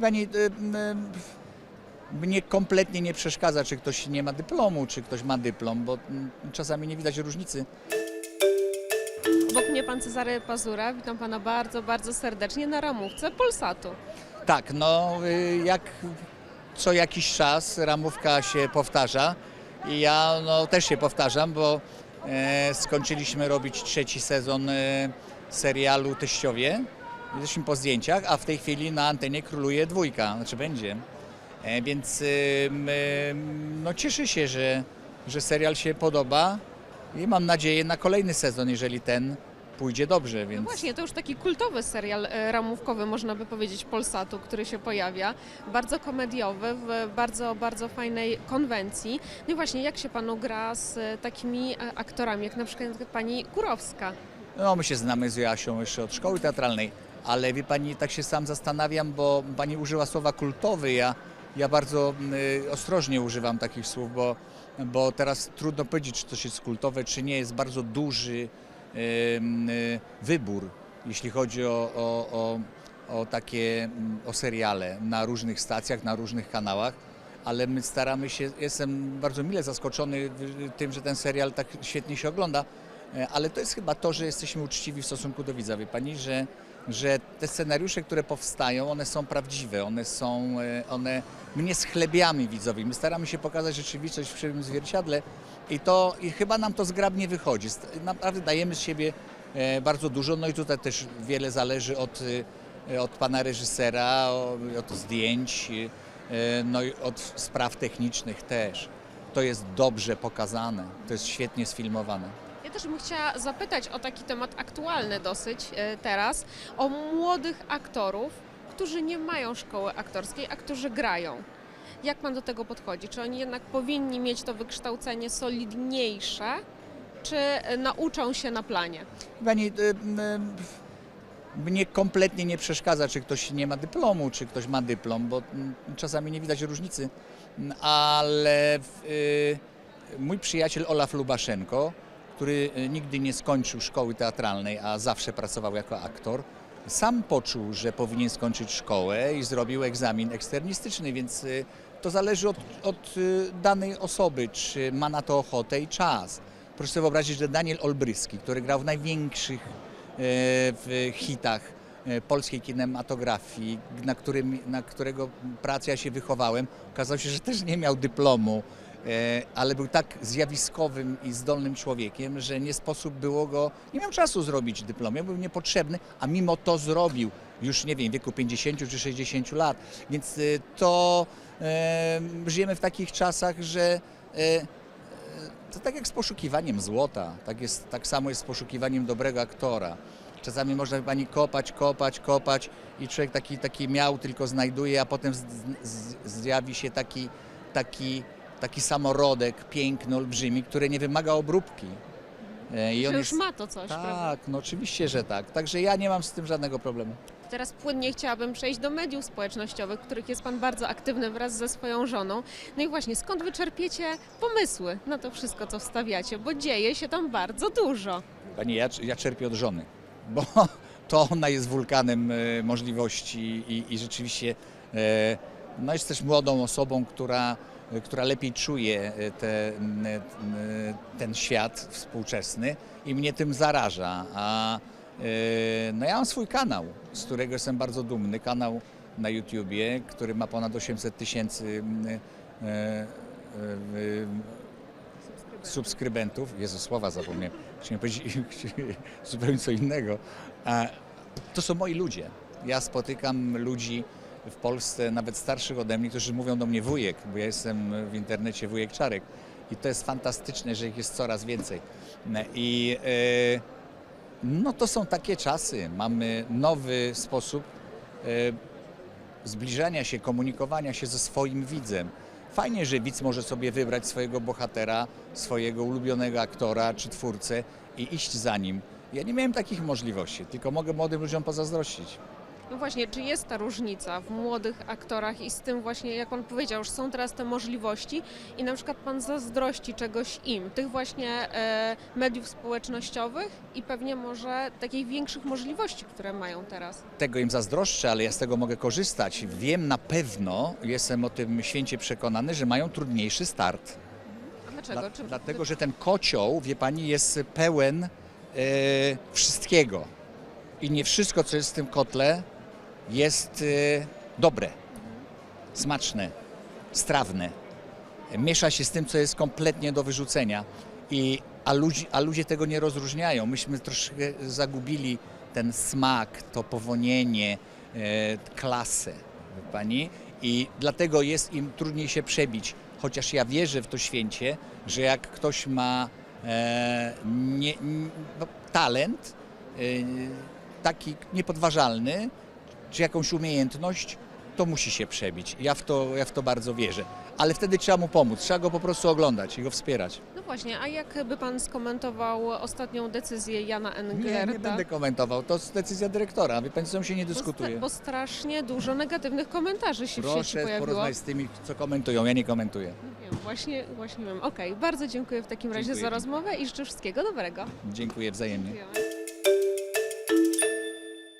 Pani, y, y, mnie kompletnie nie przeszkadza, czy ktoś nie ma dyplomu, czy ktoś ma dyplom, bo mm, czasami nie widać różnicy. Obok mnie pan Cezary Pazura. Witam pana bardzo, bardzo serdecznie na ramówce Polsatu. Tak, no y, jak co jakiś czas ramówka się powtarza i ja no, też się powtarzam, bo e, skończyliśmy robić trzeci sezon e, serialu Teściowie. Jesteśmy po zdjęciach, a w tej chwili na antenie króluje dwójka, znaczy będzie. E, więc no, cieszę się, że, że serial się podoba i mam nadzieję na kolejny sezon, jeżeli ten pójdzie dobrze. No Więc... właśnie, to już taki kultowy serial e, ramówkowy, można by powiedzieć, Polsatu, który się pojawia. Bardzo komediowy, w bardzo, bardzo fajnej konwencji. No i właśnie, jak się panu gra z e, takimi e, aktorami, jak na przykład pani Kurowska? No, my się znamy z Joasią jeszcze od szkoły teatralnej, ale wie pani, tak się sam zastanawiam, bo pani użyła słowa kultowy. Ja, ja bardzo y, ostrożnie używam takich słów, bo, bo teraz trudno powiedzieć, czy coś jest kultowe, czy nie. Jest bardzo duży y, y, wybór, jeśli chodzi o, o, o, o takie mm, o seriale na różnych stacjach, na różnych kanałach. Ale my staramy się, jestem bardzo mile zaskoczony tym, że ten serial tak świetnie się ogląda. E, Ale to jest chyba to, że jesteśmy uczciwi w stosunku do widza, wie pani, że, że te scenariusze, które powstają, one są prawdziwe, one są, e, one, my nie schlebiamy widzowi, my staramy się pokazać rzeczywistość w krzywym zwierciadle i to, i chyba nam to zgrabnie wychodzi. Naprawdę dajemy z siebie e, bardzo dużo, no i tutaj też wiele zależy od, e, od pana reżysera, od zdjęć, no i od spraw technicznych też. To jest dobrze pokazane, to jest świetnie sfilmowane. Też bym chciała zapytać o taki temat aktualny dosyć e, teraz, o młodych aktorów, którzy nie mają szkoły aktorskiej, a którzy grają. Jak pan do tego podchodzi? Czy oni jednak powinni mieć to wykształcenie solidniejsze, czy e, nauczą się na planie? Pani, y, mnie kompletnie nie przeszkadza, czy ktoś nie ma dyplomu, czy ktoś ma dyplom, bo czasami nie widać różnicy, ale y, mój przyjaciel Olaf Lubaszenko, który y, nigdy nie skończył szkoły teatralnej, a zawsze pracował jako aktor, sam poczuł, że powinien skończyć szkołę i zrobił egzamin eksternistyczny, więc y, to zależy od, od y, danej osoby, czy ma na to ochotę i czas. Proszę sobie wyobrazić, że Daniel Olbryski, który grał w największych e, w hitach e, polskiej kinematografii, na, którym, na którego pracę ja się wychowałem, okazało się, że też nie miał dyplomu, e, ale był tak zjawiskowym i zdolnym człowiekiem, że nie sposób było go, nie miał czasu zrobić dyplomu, był niepotrzebny, a mimo to zrobił już, nie wiem, w wieku 50 czy 60 lat. Więc e, to e, żyjemy w takich czasach, że e, to tak jak z poszukiwaniem złota, tak, jest, tak samo jest z poszukiwaniem dobrego aktora. Czasami można pani kopać, kopać, kopać i człowiek taki, taki miał tylko znajduje, a potem z, z, zjawi się taki, taki, taki samorodek piękny, olbrzymi, który nie wymaga obróbki. E, I Że już ma to coś, prawda? Tak, no oczywiście, że tak. Także ja nie mam z tym żadnego problemu. Teraz płynnie chciałabym przejść do mediów społecznościowych, w których jest Pan bardzo aktywny wraz ze swoją żoną. No i właśnie, skąd Wy czerpiecie pomysły na to wszystko, co wstawiacie? Bo dzieje się tam bardzo dużo. Pani, ja, ja czerpię od żony, bo to ona jest wulkanem e, możliwości i, i rzeczywiście e, no jest też młodą osobą, która, która lepiej czuje e, te, e, ten świat współczesny i mnie tym zaraża. A e, no ja mam swój kanał, z którego jestem bardzo dumny, kanał na YouTubie, który ma ponad 800 tysięcy e, e, subskrybentów. Jezu, słowa zapomniałem. Chciałem powiedzieć zupełnie co innego. To są moi ludzie. Ja spotykam ludzi w Polsce, nawet starszych ode mnie, którzy mówią do mnie wujek, bo ja jestem w internecie wujek Czarek. I to jest fantastyczne, że ich jest coraz więcej. I e, no to są takie czasy. Mamy nowy sposób e, zbliżania się, komunikowania się ze swoim widzem. Fajnie, że widz może sobie wybrać swojego bohatera, swojego ulubionego aktora czy twórcę i iść za nim. Ja nie miałem takich możliwości, tylko mogę młodym ludziom pozazdrościć. No właśnie, czy jest ta różnica w młodych aktorach i z tym właśnie, jak pan powiedział, że są teraz te możliwości i na przykład pan zazdrości czegoś im, tych właśnie e, mediów społecznościowych i pewnie może takich większych możliwości, które mają teraz. Tego im zazdroszczę, ale ja z tego mogę korzystać. Wiem na pewno, jestem o tym święcie przekonany, że mają trudniejszy start. A dlaczego? Dla, Czy dlatego, że ten kocioł, wie pani, jest pełen e, wszystkiego. I nie wszystko, co jest w tym kotle, jest e, dobre, smaczne, strawne. Miesza się z tym, co jest kompletnie do wyrzucenia. I, a, ludzi, a ludzie tego nie rozróżniają. Myśmy troszkę zagubili ten smak, to powonienie, e, klasę, pani. I dlatego jest im trudniej się przebić. Chociaż ja wierzę w to święcie, że jak ktoś ma e, nie, no, talent e, taki niepodważalny, czy jakąś umiejętność, to musi się przebić. Ja w to, ja w to bardzo wierzę. Ale wtedy trzeba mu pomóc, trzeba go po prostu oglądać i go wspierać. No właśnie, a jak by pan skomentował ostatnią decyzję Jana Nie, Englerta? nie będę komentował, to jest decyzja dyrektora, wie pani, co się nie Bo, dyskutuje. stra- bo strasznie dużo negatywnych komentarzy się w sieci Proszę pojawiło. porozmawiać z tymi, co komentują, ja nie komentuję. Wiem, właśnie, właśnie wiem. Okej, bardzo dziękuję w takim razie Dziękuję. za rozmowę i życzę wszystkiego dobrego. Dziękuję wzajemnie. Dziękujemy.